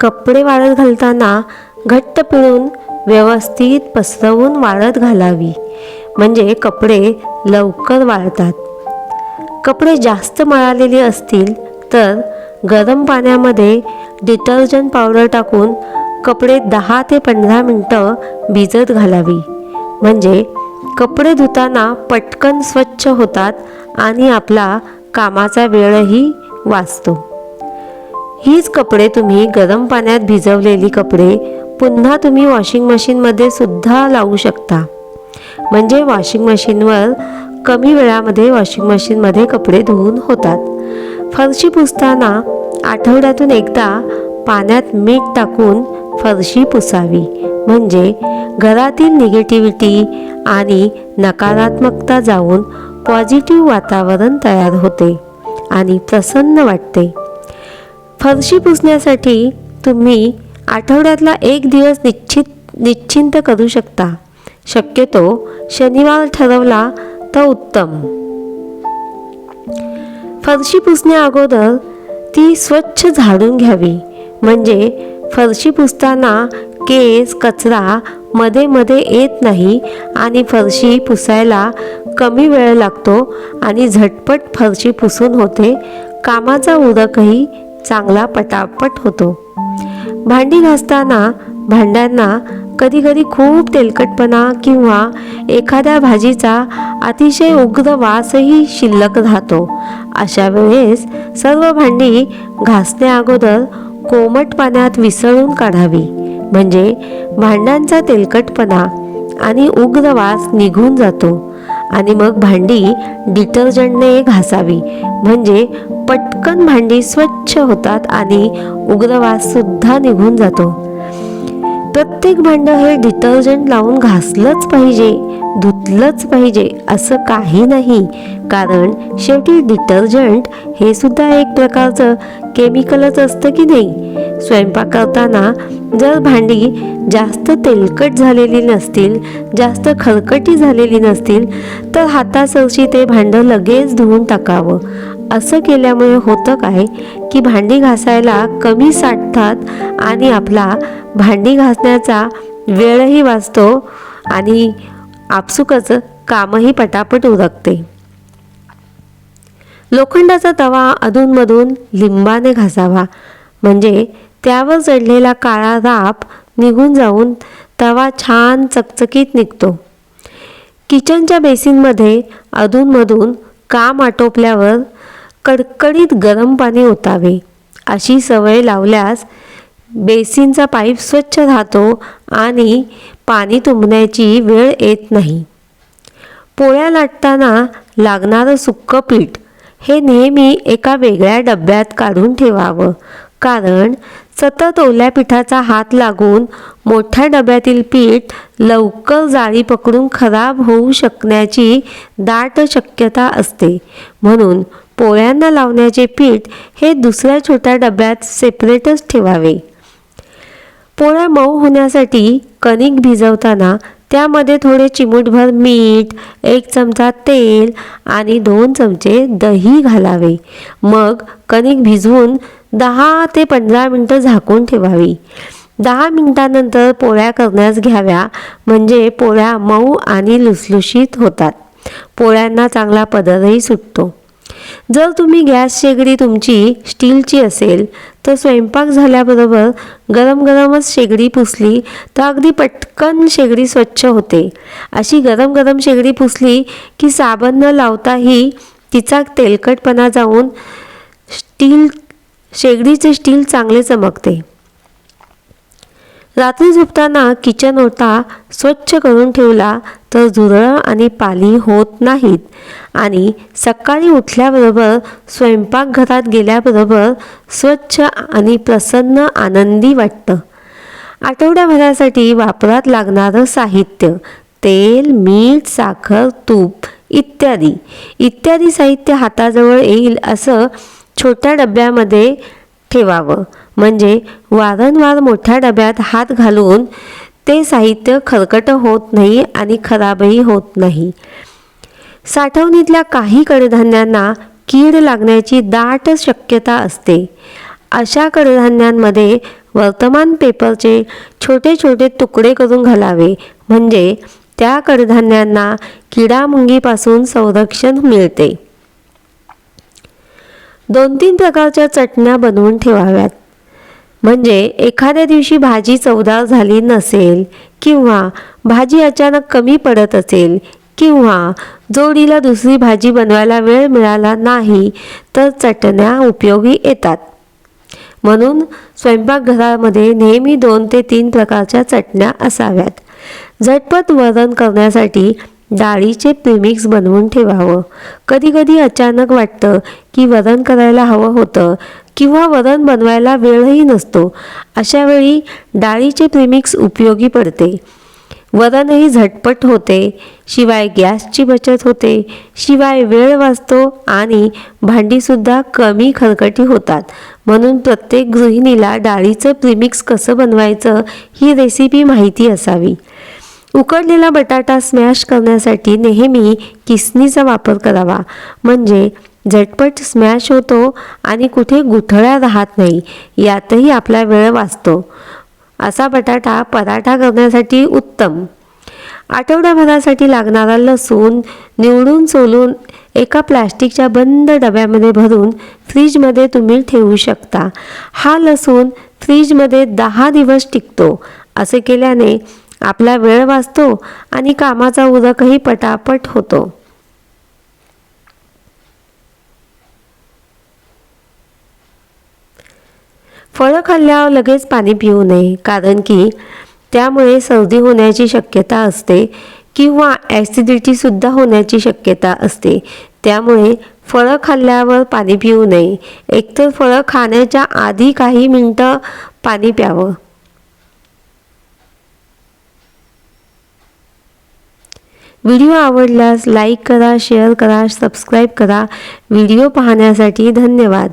कपडे वाळत घालताना घट्ट पिळून व्यवस्थित पसरवून वाळत घालावी. म्हणजे कपडे लवकर वाळतात. कपडे जास्त मळालेले असतील तर गरम पाण्यामध्ये डिटर्जंट पावडर टाकून कपडे दहा ते पंधरा मिनटं भिजत घालावी. म्हणजे कपडे धुताना पटकन स्वच्छ होतात आणि आपला कामाचा वेळही वाचतो. हीच कपडे तुम्ही गरम पाण्यात भिजवलेली कपडे पुन्हा तुम्ही वॉशिंग मशीनमध्ये सुद्धा लावू शकता. म्हणजे वॉशिंग मशीनवर कमी वेळामध्ये वॉशिंग मशीनमध्ये कपडे धुवून होतात. फरशी पुसताना आठवड्यातून एकदा पाण्यात मीठ टाकून फरशी पुसावी. म्हणजे घरातील निगेटिव्हिटी आणि नकारात्मकता जाऊन पॉझिटिव्ह वातावरण तयार होते आणि प्रसन्न वाटते. फरशी पुसण्यासाठी तुम्ही आठवड्यातला एक दिवस निश्चित निश्चिंत करू शकता. शक्यतो शनिवार ठरवला तर उत्तम. फरशी पुसण्या अगोदर ती स्वच्छ झाडून घ्यावी. म्हणजे फरशी पुसताना केस कचरा मध्ये मध्ये येत नाही आणि फरशी पुसायला कमी वेळ लागतो आणि झटपट फरशी पुसून होते. कामाचा उरकही चांगला पटापट होतो. भांडी घासताना भांड्यांना कधी कधी खूप तेलकटपणा किंवा एखाद्या भाजीचा अतिशय उग्र वासही शिल्लक राहतो. अशा वेळेस सर्व भांडी घासण्या अगोदर कोमट पाण्यात विसळून काढावी. म्हणजे भांड्यांचा तेलकटपणा आणि उग्र वास निघून जातो. आणि मग भांडी डिटर्जंटने घासावी. म्हणजे पटकन भांडी स्वच्छ होतात आणि उग्रवास सुद्धा निघून जातो. प्रत्येक भांड हे डिटर्जंट लावून घासलंच पाहिजे धुतलंच पाहिजे असं काही नाही. कारण शेवटी डिटर्जंट हे सुद्धा एक प्रकारचं केमिकलच असतं की नाही? स्वयंपाक करताना जर भांडी जास्त तेलकट झालेली नसतील जास्त खळकटी झालेली नसतील तर हातासरशी ते भांडं लगेच धुवून टाकावं. असं केल्यामुळे होतं काय की भांडी घासायला कमी साठतात आणि आपला भांडी घासण्याचा वेळही वाचतो आणि आपसुकच कामही पटापट उरकते. लोखंडाचा तवा अधूनमधून लिंबाने घासावा. म्हणजे त्यावर चढलेला काळा राप निघून जाऊन तवा छान चकचकीत निघतो. किचनच्या बेसिनमध्ये अधूनमधून काम आटोपल्यावर कडकडीत गरम पाणी ओतावे. अशी सवय लावल्यास बेसिनचा पाईप स्वच्छ राहतो आणि पाणी तुंबण्याची वेळ येत नाही. पोळ्या लाटताना लागणारं सुक्कं पीठ हे नेहमी एका वेगळ्या डब्यात काढून ठेवावं. कारण सतत ओल्या पिठाचा हात लागून मोठ्या डब्यातील पीठ लवकर जाळी पकडून खराब होऊ शकण्याची दाट शक्यता असते. म्हणून पोळ्यांना लावण्याचे पीठ हे दुसऱ्या छोट्या डब्यात सेपरेटच ठेवावे. पोळ्या मऊ होण्यासाठी कणिक भिजवताना त्यामध्ये थोडे चिमूटभर मीठ एक चमचा तेल आणि दोन चमचे दही घालावे. मग कणिक भिजवून दहा ते पंधरा मिनटं झाकून ठेवावी. दहा मिनटानंतर पोळ्या करण्यास घ्याव्या म्हणजे पोळ्या मऊ आणि लुसलुशीत होतात. पोळ्यांना चांगला पदरही सुटतो. जर तुम्ही गॅस शेगडी तुमची स्टीलची असेल तर स्वयंपाक झाल्याबरोबर गरम गरमच शेगडी पुसली तर अगदी पटकन शेगडी स्वच्छ होते. अशी गरम गरम शेगडी पुसली की साबण न लावताही तिचा तेलकटपणा जाऊन स्टील शेगडीचे स्टील चांगले चमकते. रात्री झोपताना किचन ओटा स्वच्छ करून ठेवला तर झुरळं आणि पाली होत नाहीत. आणि सकाळी उठल्याबरोबर स्वयंपाकघरात गेल्याबरोबर स्वच्छ आणि प्रसन्न आनंदी वाटतं. आठवड्याभरासाठी वापरात लागणारं साहित्य तेल मीठ साखर तूप इत्यादी. इत्यादी साहित्य हाताजवळ येईल असं छोट्या डब्यामध्ये ठेवावं. म्हणजे वारंवार मोठ्या डब्यात हात घालून ते साहित्य खरकट होत नाही आणि खराबही होत नाही. साठवणीतल्या काही कडधान्यांना कीड लागण्याची दाट शक्यता असते. अशा कडधान्यांमध्ये वर्तमान पेपरचे छोटे छोटे तुकडे करून घालावे. म्हणजे त्या कडधान्यांना किडामुंगीपासून संरक्षण मिळते. दोन तीन प्रकारच्या चटण्या बनवून ठेवाव्यात. म्हणजे एखाद्या दिवशी भाजी चवदार झाली नसेल किंवा भाजी अचानक कमी पडत असेल किंवा जोडीला दुसरी भाजी बनवायला वेळ मिळाला नाही तर चटण्या उपयोगी येतात. म्हणून स्वयंपाकघरामध्ये नेहमी दोन ते तीन प्रकारच्या चटण्या असाव्यात. झटपट वरण करण्यासाठी डाळीचे प्रीमिक्स बनवून ठेवावं. कधीकधी अचानक वाटतं की वरण करायला हवं होतं किंवा वरण बनवायला वेळही नसतो. अशावेळी डाळीचे प्रीमिक्स उपयोगी पडते. वरणही झटपट होते शिवाय गॅसची बचत होते शिवाय वेळ वाचतो आणि भांडीसुद्धा कमी खरकटी होतात. म्हणून प्रत्येक गृहिणीला डाळीचं प्रीमिक्स कसं बनवायचं ही रेसिपी माहिती असावी. उकडलेला बटाटा स्मॅश करण्यासाठी नेहमी किसनीचा वापर करावा. म्हणजे झटपट स्मॅश होतो आणि कुठे गुठळ्या राहत नाही यातही आपला वेळ वाचतो. असा बटाटा पराठा करण्यासाठी उत्तम. आठवड्याभरासाठी लागणारा लसूण निवडून सोलून एका प्लॅस्टिकच्या बंद डब्यामध्ये भरून फ्रीजमध्ये तुम्ही ठेवू शकता. हा लसूण फ्रीजमध्ये दहा दिवस टिकतो असे केल्याने आपला वेळ वाचतो आणि कामाचा उरकही पटापट होतो. फळं खाल्ल्यावर लगेच पाणी पिऊ नये कारण की त्यामुळे सर्दी होण्याची शक्यता असते किंवा ॲसिडिटीसुद्धा होण्याची शक्यता असते. त्यामुळे फळं खाल्ल्यावर पाणी पिऊ नये. एकतर फळं खाण्याच्या आधी काही मिनटं पाणी प्यावं. व्हिडिओ आवडल्यास लाईक करा शेअर करा सबस्क्राईब करा. व्हिडिओ पाहण्यासाठी धन्यवाद.